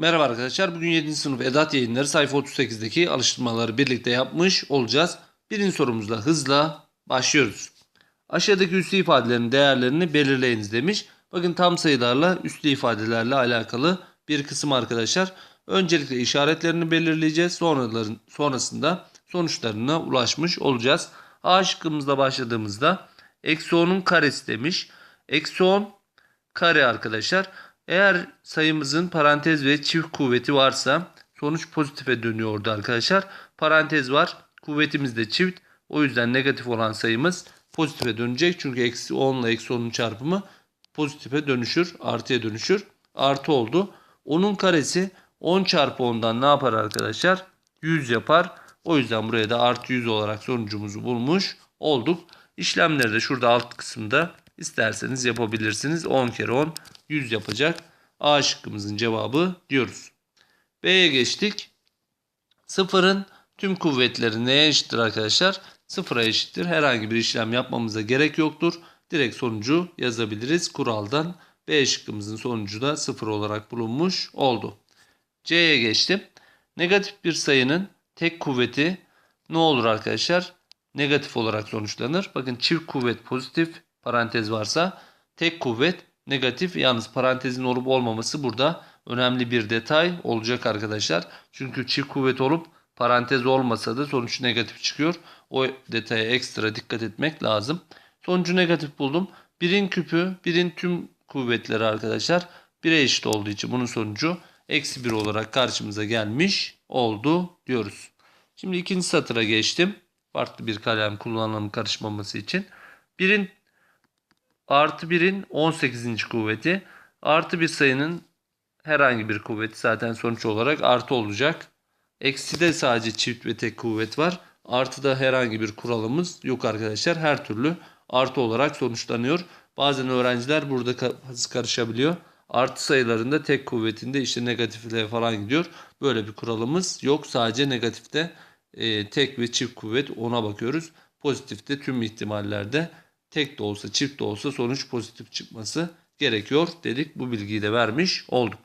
Merhaba arkadaşlar. Bugün 7. sınıf Edat yayınları sayfa 38'deki alıştırmaları birlikte yapmış olacağız. Birinci sorumuzla hızla başlıyoruz. Aşağıdaki üslü ifadelerin değerlerini belirleyiniz demiş. Bakın tam sayılarla üslü ifadelerle alakalı bir kısım arkadaşlar. Öncelikle işaretlerini belirleyeceğiz. Sonraların, sonrasında sonuçlarına ulaşmış olacağız. A şıkkımızla başladığımızda eksi 10'un karesi demiş. Eksi 10 kare arkadaşlar. Eğer sayımızın parantez ve çift kuvveti varsa sonuç pozitife dönüyordu arkadaşlar. Parantez var. Kuvvetimiz de çift. O yüzden negatif olan sayımız pozitife dönecek. Çünkü eksi 10 ile eksi 10'un çarpımı pozitife dönüşür. Artıya dönüşür. Artı oldu. 10'un karesi 10 çarpı 10'dan ne yapar arkadaşlar? 100 yapar. O yüzden buraya da artı 100 olarak sonucumuzu bulmuş olduk. İşlemleri de şurada alt kısımda isterseniz yapabilirsiniz. 10 kere 10 100 yapacak. A şıkkımızın cevabı diyoruz. B'ye geçtik. Sıfırın tüm kuvvetleri neye eşittir arkadaşlar? Sıfıra eşittir. Herhangi bir işlem yapmamıza gerek yoktur. Direkt sonucu yazabiliriz kuraldan. B şıkkımızın sonucu da sıfır olarak bulunmuş oldu. C'ye geçtim. Negatif bir sayının tek kuvveti ne olur arkadaşlar? Negatif olarak sonuçlanır. Bakın çift kuvvet pozitif parantez varsa tek kuvvet negatif. Yalnız parantezin olup olmaması burada önemli bir detay olacak arkadaşlar. Çünkü çift kuvvet olup parantez olmasa da sonuç negatif çıkıyor. O detaya ekstra dikkat etmek lazım. Sonucu negatif buldum. Birin küpü, birin tüm kuvvetleri arkadaşlar 1'e eşit olduğu için bunun sonucu eksi 1 olarak karşımıza gelmiş oldu diyoruz. Şimdi ikinci satıra geçtim. Farklı bir kalem kullanalım karışmaması için. Birin artı 1'in 18. kuvveti artı bir sayının herhangi bir kuvveti zaten sonuç olarak artı olacak. Eksi de sadece çift ve tek kuvvet var. Artıda herhangi bir kuralımız yok arkadaşlar. Her türlü artı olarak sonuçlanıyor. Bazen öğrenciler burada karışabiliyor. Artı sayılarında tek kuvvetinde işte negatifle falan gidiyor. Böyle bir kuralımız yok. Sadece negatifte e, tek ve çift kuvvet ona bakıyoruz. Pozitifte tüm ihtimallerde tek de olsa çift de olsa sonuç pozitif çıkması gerekiyor dedik. Bu bilgiyi de vermiş olduk.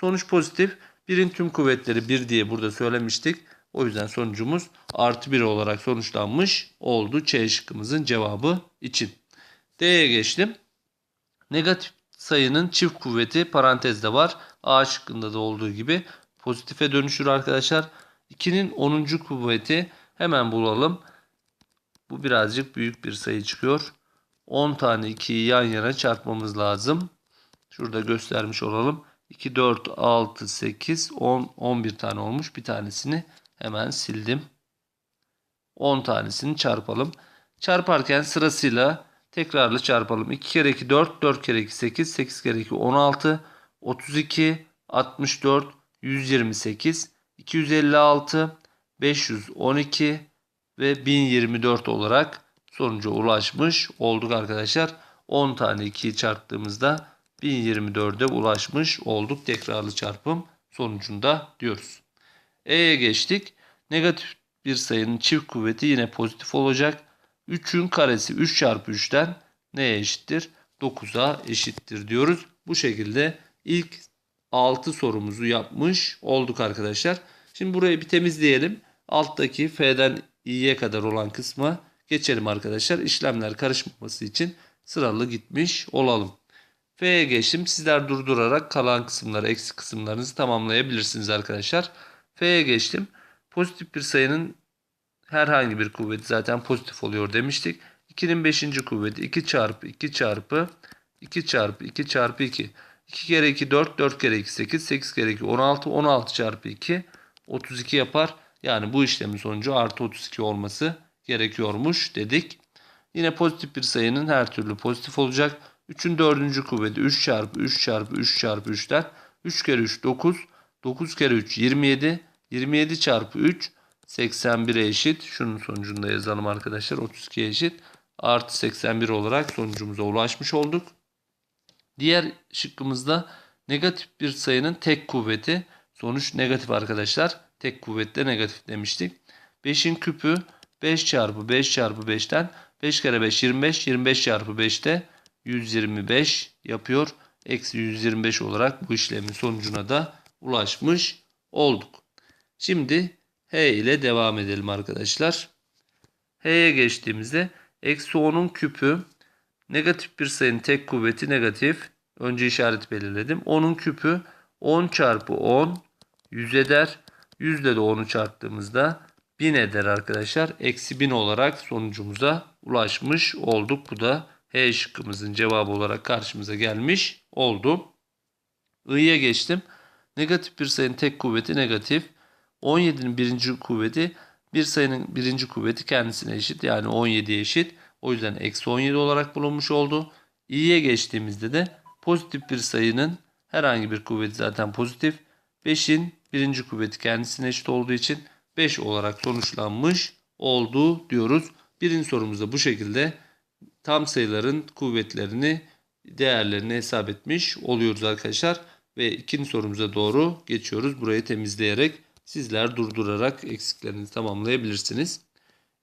Sonuç pozitif. Birin tüm kuvvetleri 1 diye burada söylemiştik. O yüzden sonucumuz artı 1 olarak sonuçlanmış oldu. Ç şıkkımızın cevabı için. D'ye geçtim. Negatif sayının çift kuvveti parantezde var. A şıkkında da olduğu gibi pozitife dönüşür arkadaşlar. 2'nin 10. kuvveti hemen bulalım. Bu birazcık büyük bir sayı çıkıyor. 10 tane 2'yi yan yana çarpmamız lazım. Şurada göstermiş olalım. 2, 4, 6, 8, 10, 11 tane olmuş. Bir tanesini hemen sildim. 10 tanesini çarpalım. Çarparken sırasıyla tekrarlı çarpalım. 2 kere 2 4, 4 kere 2 8, 8 kere 2 16, 32, 64, 128, 256, 512 ve 1024 olarak sonuca ulaşmış olduk arkadaşlar. 10 tane 2'yi çarptığımızda 1024'e ulaşmış olduk tekrarlı çarpım sonucunda diyoruz. E'ye geçtik. Negatif bir sayının çift kuvveti yine pozitif olacak. 3'ün karesi 3 çarpı 3'ten neye eşittir? 9'a eşittir diyoruz. Bu şekilde ilk 6 sorumuzu yapmış olduk arkadaşlar. Şimdi burayı bir temizleyelim. Alttaki F'den İ'ye kadar olan kısma geçelim arkadaşlar. İşlemler karışmaması için sıralı gitmiş olalım. F'ye geçtim. Sizler durdurarak kalan kısımları, eksik kısımlarınızı tamamlayabilirsiniz arkadaşlar. F'ye geçtim. Pozitif bir sayının herhangi bir kuvveti zaten pozitif oluyor demiştik. 2'nin 5. kuvveti 2 çarpı 2 çarpı 2 çarpı 2 çarpı 2. 2 kere 2 4, 4 kere 2 8, 8 kere 2 16, 16 çarpı 2 32 yapar. Yani bu işlemin sonucu artı 32 olması gerekiyormuş dedik. Yine pozitif bir sayının her türlü pozitif olacak. 3'ün 4. kuvveti 3 çarpı 3 çarpı 3 çarpı 3'ten 3 kere 3 9, 9 kere 3 27, 27 çarpı 3 81'e eşit. Şunun sonucunda yazalım arkadaşlar 32'ye eşit. Artı 81 olarak sonucumuza ulaşmış olduk. Diğer şıkkımızda negatif bir sayının tek kuvveti. Sonuç negatif arkadaşlar. Tek kuvvetle negatif demiştik. 5'in küpü 5 çarpı 5 çarpı 5'ten 5 kere 5 25. 25 çarpı 5'te 125 yapıyor. Eksi 125 olarak bu işlemin sonucuna da ulaşmış olduk. Şimdi H ile devam edelim arkadaşlar. H'ye geçtiğimizde eksi 10'un küpü negatif bir sayının tek kuvveti negatif. Önce işaret belirledim. 10'un küpü 10 çarpı 10 100 eder. 100 ile de 10'u çarptığımızda 1000 eder arkadaşlar. Eksi 1000 olarak sonucumuza ulaşmış olduk. Bu da H şıkkımızın cevabı olarak karşımıza gelmiş oldu. I'ya geçtim. Negatif bir sayının tek kuvveti negatif. 17'nin birinci kuvveti bir sayının birinci kuvveti kendisine eşit. Yani 17'ye eşit. O yüzden eksi 17 olarak bulunmuş oldu. i'ye geçtiğimizde de pozitif bir sayının herhangi bir kuvveti zaten pozitif. 5'in birinci kuvveti kendisine eşit olduğu için 5 olarak sonuçlanmış oldu diyoruz. Birinci sorumuzda bu şekilde tam sayıların kuvvetlerini, değerlerini hesap etmiş oluyoruz arkadaşlar. Ve ikinci sorumuza doğru geçiyoruz. Burayı temizleyerek sizler durdurarak eksiklerinizi tamamlayabilirsiniz.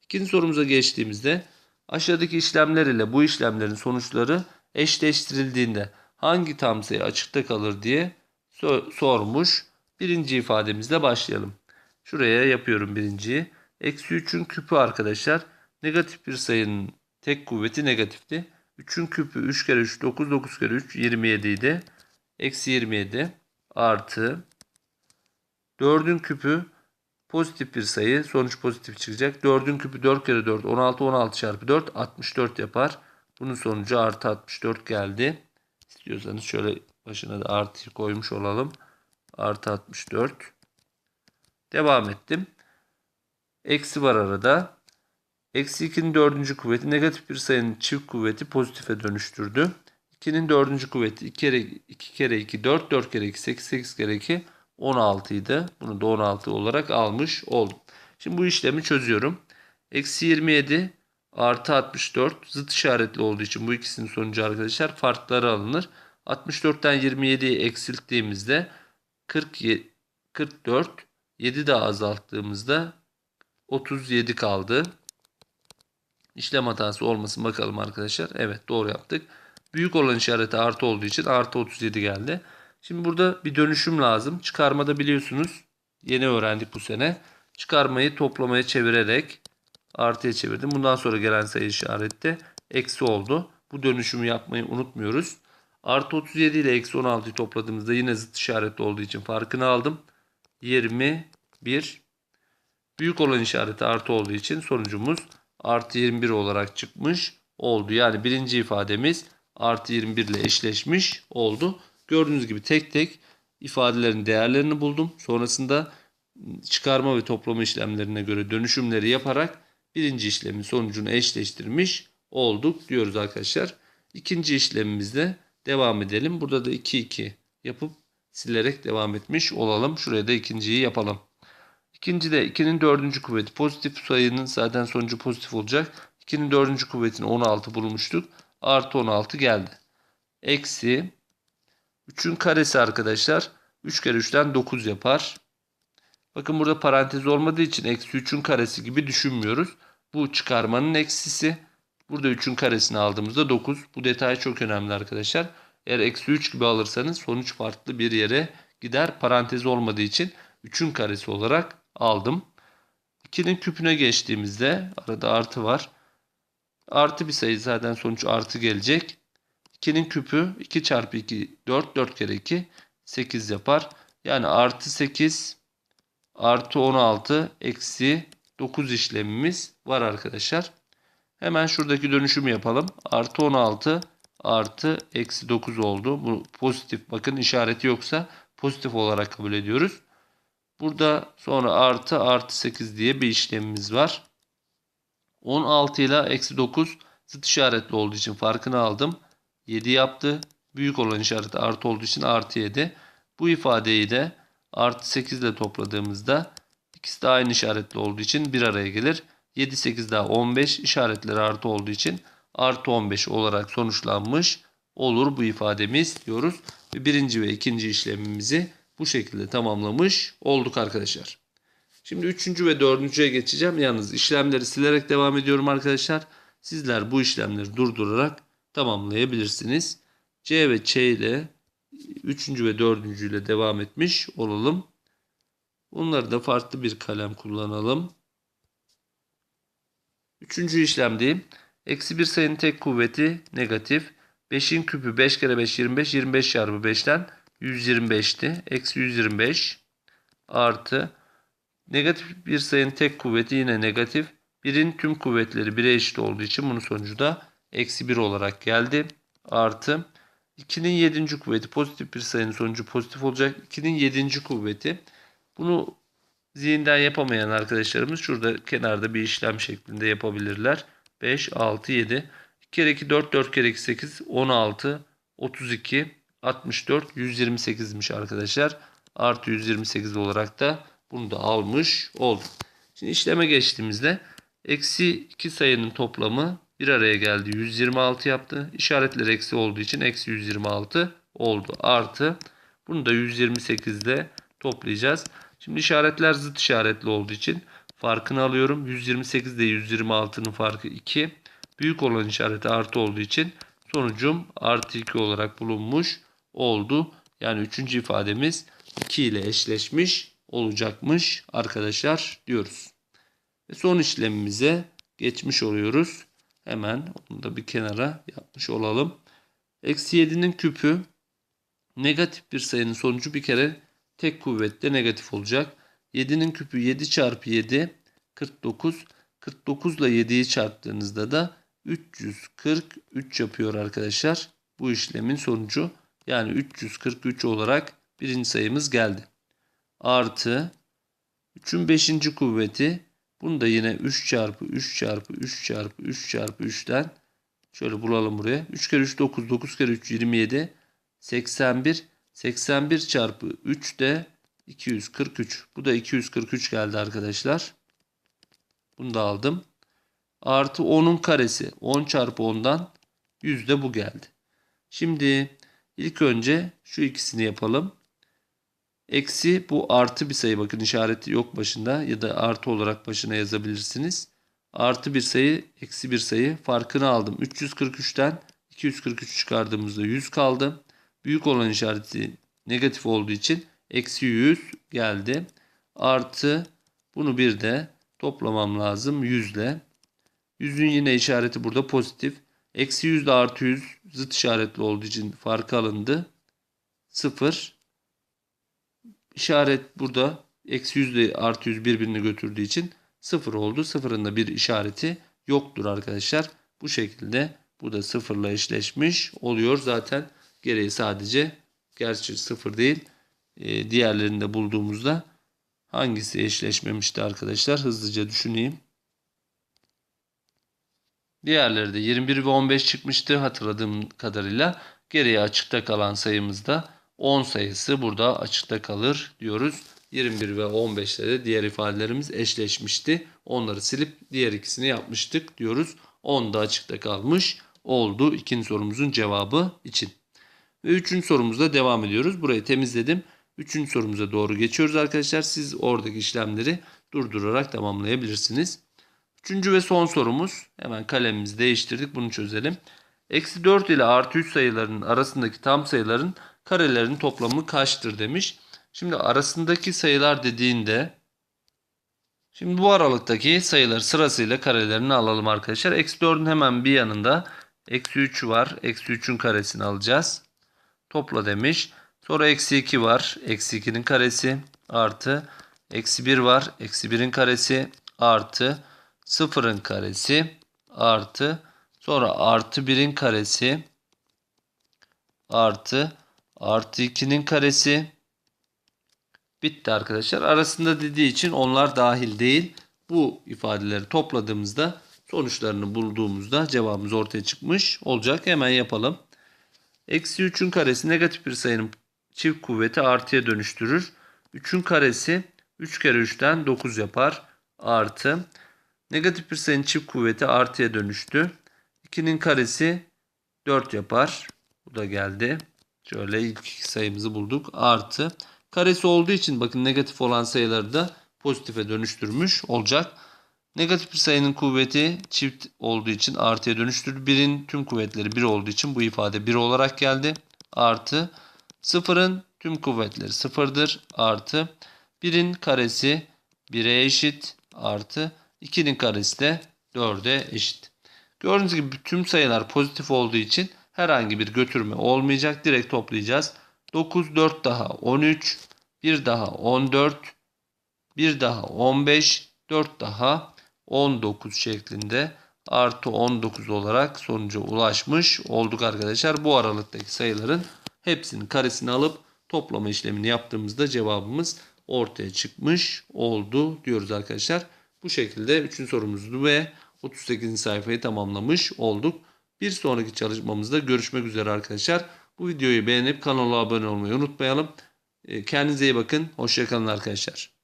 İkinci sorumuza geçtiğimizde aşağıdaki işlemler ile bu işlemlerin sonuçları eşleştirildiğinde hangi tam sayı açıkta kalır diye so- sormuş. Birinci ifademizle başlayalım. Şuraya yapıyorum birinciyi. Eksi 3'ün küpü arkadaşlar. Negatif bir sayının tek kuvveti negatifti. 3'ün küpü 3 kere 3 9 9 kere 3 27 idi. Eksi 27 artı 4'ün küpü pozitif bir sayı. Sonuç pozitif çıkacak. 4'ün küpü 4 kere 4 16 16 çarpı 4 64 yapar. Bunun sonucu artı 64 geldi. İstiyorsanız şöyle başına da artı koymuş olalım. Artı 64. Devam ettim. Eksi var arada. Eksi 2'nin dördüncü kuvveti negatif bir sayının çift kuvveti pozitife dönüştürdü. 2'nin dördüncü kuvveti 2 kere 2 kere 2 4 4 kere 2 8 8 kere 2 16 idi. Bunu da 16 olarak almış oldum. Şimdi bu işlemi çözüyorum. Eksi 27 artı 64 zıt işaretli olduğu için bu ikisinin sonucu arkadaşlar farkları alınır. 64'ten 27'yi eksilttiğimizde 47, 44 7 daha azalttığımızda 37 kaldı. İşlem hatası olmasın bakalım arkadaşlar. Evet doğru yaptık. Büyük olan işareti artı olduğu için artı 37 geldi. Şimdi burada bir dönüşüm lazım. Çıkarmada biliyorsunuz yeni öğrendik bu sene. Çıkarmayı toplamaya çevirerek artıya çevirdim. Bundan sonra gelen sayı işarette eksi oldu. Bu dönüşümü yapmayı unutmuyoruz. Artı 37 ile eksi 16'yı topladığımızda yine zıt işaretli olduğu için farkını aldım. 21 büyük olan işareti artı olduğu için sonucumuz artı 21 olarak çıkmış oldu. Yani birinci ifademiz artı 21 ile eşleşmiş oldu. Gördüğünüz gibi tek tek ifadelerin değerlerini buldum. Sonrasında çıkarma ve toplama işlemlerine göre dönüşümleri yaparak birinci işlemin sonucunu eşleştirmiş olduk diyoruz arkadaşlar. İkinci işlemimizde devam edelim. Burada da 2 2 yapıp silerek devam etmiş olalım. Şuraya da ikinciyi yapalım. İkinci de 2'nin dördüncü kuvveti pozitif sayının zaten sonucu pozitif olacak. 2'nin dördüncü kuvvetini 16 bulmuştuk. Artı 16 geldi. Eksi 3'ün karesi arkadaşlar 3 kere 3'ten 9 yapar. Bakın burada parantez olmadığı için eksi 3'ün karesi gibi düşünmüyoruz. Bu çıkarmanın eksisi. Burada 3'ün karesini aldığımızda 9. Bu detay çok önemli arkadaşlar. Eğer eksi 3 gibi alırsanız sonuç farklı bir yere gider. Parantez olmadığı için 3'ün karesi olarak aldım. 2'nin küpüne geçtiğimizde arada artı var. Artı bir sayı zaten sonuç artı gelecek. 2'nin küpü 2 çarpı 2 4 4 kere 2 8 yapar. Yani artı 8 artı 16 eksi 9 işlemimiz var arkadaşlar. Hemen şuradaki dönüşümü yapalım. Artı 16 artı eksi 9 oldu. Bu pozitif bakın işareti yoksa pozitif olarak kabul ediyoruz. Burada sonra artı artı 8 diye bir işlemimiz var. 16 ile eksi 9 zıt işaretli olduğu için farkını aldım. 7 yaptı. Büyük olan işareti artı olduğu için artı 7. Bu ifadeyi de artı 8 ile topladığımızda ikisi de aynı işaretli olduğu için bir araya gelir. 7 8 daha 15 işaretleri artı olduğu için artı 15 olarak sonuçlanmış olur bu ifademiz diyoruz. Ve birinci ve ikinci işlemimizi bu şekilde tamamlamış olduk arkadaşlar. Şimdi üçüncü ve dördüncüye geçeceğim. Yalnız işlemleri silerek devam ediyorum arkadaşlar. Sizler bu işlemleri durdurarak tamamlayabilirsiniz. C ve Ç ile üçüncü ve dördüncüyle devam etmiş olalım. Bunları da farklı bir kalem kullanalım. Üçüncü işlemdeyim. Eksi bir sayının tek kuvveti negatif. 5'in küpü 5 kere 5 25. 25 çarpı 5'ten 125'ti. Eksi 125 artı negatif bir sayının tek kuvveti yine negatif. 1'in tüm kuvvetleri 1'e eşit olduğu için bunun sonucu da eksi 1 olarak geldi. Artı 2'nin 7. kuvveti pozitif bir sayının sonucu pozitif olacak. 2'nin 7. kuvveti bunu zihinden yapamayan arkadaşlarımız şurada kenarda bir işlem şeklinde yapabilirler. 5, 6, 7. 2 kere 2 4, 4 kere 2 8, 16, 32, 64, 128'miş arkadaşlar. Artı 128 olarak da bunu da almış olduk. Şimdi işleme geçtiğimizde eksi 2 sayının toplamı bir araya geldi. 126 yaptı. İşaretler eksi olduğu için eksi 126 oldu. Artı bunu da 128 ile toplayacağız. Şimdi işaretler zıt işaretli olduğu için farkını alıyorum. 128 ile 126'nın farkı 2. Büyük olan işareti artı olduğu için sonucum artı 2 olarak bulunmuş oldu. Yani üçüncü ifademiz 2 ile eşleşmiş olacakmış arkadaşlar diyoruz. Ve son işlemimize geçmiş oluyoruz. Hemen onu da bir kenara yapmış olalım. Eksi 7'nin küpü negatif bir sayının sonucu bir kere tek kuvvette negatif olacak. 7'nin küpü 7 çarpı 7 49. 49 ile 7'yi çarptığınızda da 343 yapıyor arkadaşlar. Bu işlemin sonucu yani 343 olarak birinci sayımız geldi. Artı 3'ün 5. kuvveti bunu da yine 3 çarpı 3 çarpı 3 çarpı 3 çarpı 3'ten şöyle bulalım buraya. 3 kere 3 9 9 kere 3 27 81 81 çarpı 3 de 243. Bu da 243 geldi arkadaşlar. Bunu da aldım. Artı 10'un karesi. 10 çarpı 10'dan 100 de bu geldi. Şimdi ilk önce şu ikisini yapalım. Eksi bu artı bir sayı bakın işareti yok başında ya da artı olarak başına yazabilirsiniz. Artı bir sayı eksi bir sayı farkını aldım. 343'ten 243 çıkardığımızda 100 kaldı. Büyük olan işareti negatif olduğu için eksi 100 geldi. Artı bunu bir de toplamam lazım 100 ile. 100'ün yine işareti burada pozitif. Eksi 100 ile artı 100 zıt işaretli olduğu için farkı alındı. 0. İşaret burada eksi 100 ile artı 100 birbirini götürdüğü için 0 oldu. Sıfırın da bir işareti yoktur arkadaşlar. Bu şekilde bu da sıfırla eşleşmiş oluyor. Zaten gereği sadece gerçi sıfır değil e, diğerlerini de bulduğumuzda hangisi eşleşmemişti arkadaşlar hızlıca düşüneyim. Diğerleri de 21 ve 15 çıkmıştı hatırladığım kadarıyla. Geriye açıkta kalan sayımızda 10 sayısı burada açıkta kalır diyoruz. 21 ve 15 ile de diğer ifadelerimiz eşleşmişti. Onları silip diğer ikisini yapmıştık diyoruz. 10 da açıkta kalmış oldu ikinci sorumuzun cevabı için. Ve üçüncü sorumuzda devam ediyoruz. Burayı temizledim. Üçüncü sorumuza doğru geçiyoruz arkadaşlar. Siz oradaki işlemleri durdurarak tamamlayabilirsiniz. Üçüncü ve son sorumuz. Hemen kalemimizi değiştirdik. Bunu çözelim. Eksi 4 ile artı 3 sayılarının arasındaki tam sayıların karelerinin toplamı kaçtır demiş. Şimdi arasındaki sayılar dediğinde Şimdi bu aralıktaki sayılar sırasıyla karelerini alalım arkadaşlar. Eksi 4'ün hemen bir yanında eksi 3 var. Eksi 3'ün karesini alacağız. Topla demiş. Sonra eksi 2 var. Eksi 2'nin karesi artı. Eksi 1 var. Eksi 1'in karesi artı. 0'ın karesi artı. Sonra artı 1'in karesi artı. Artı 2'nin karesi. Bitti arkadaşlar. Arasında dediği için onlar dahil değil. Bu ifadeleri topladığımızda sonuçlarını bulduğumuzda cevabımız ortaya çıkmış olacak. Hemen yapalım. Eksi 3'ün karesi negatif bir sayının çift kuvveti artıya dönüştürür. 3'ün karesi 3 kere 3'ten 9 yapar. Artı. Negatif bir sayının çift kuvveti artıya dönüştü. 2'nin karesi 4 yapar. Bu da geldi. Şöyle ilk iki sayımızı bulduk. Artı. Karesi olduğu için bakın negatif olan sayıları da pozitife dönüştürmüş olacak. Negatif bir sayının kuvveti çift olduğu için artıya dönüştürdü. Birin tüm kuvvetleri 1 olduğu için bu ifade 1 olarak geldi. Artı Sıfırın tüm kuvvetleri sıfırdır. Artı 1'in karesi 1'e eşit. Artı 2'nin karesi de 4'e eşit. Gördüğünüz gibi tüm sayılar pozitif olduğu için herhangi bir götürme olmayacak. Direkt toplayacağız. 9, 4 daha 13, 1 daha 14, 1 daha 15, 4 daha 19 şeklinde artı 19 olarak sonuca ulaşmış olduk arkadaşlar. Bu aralıktaki sayıların hepsinin karesini alıp toplama işlemini yaptığımızda cevabımız ortaya çıkmış oldu diyoruz arkadaşlar. Bu şekilde 3. sorumuzu ve 38. sayfayı tamamlamış olduk. Bir sonraki çalışmamızda görüşmek üzere arkadaşlar. Bu videoyu beğenip kanala abone olmayı unutmayalım. Kendinize iyi bakın. Hoşçakalın arkadaşlar.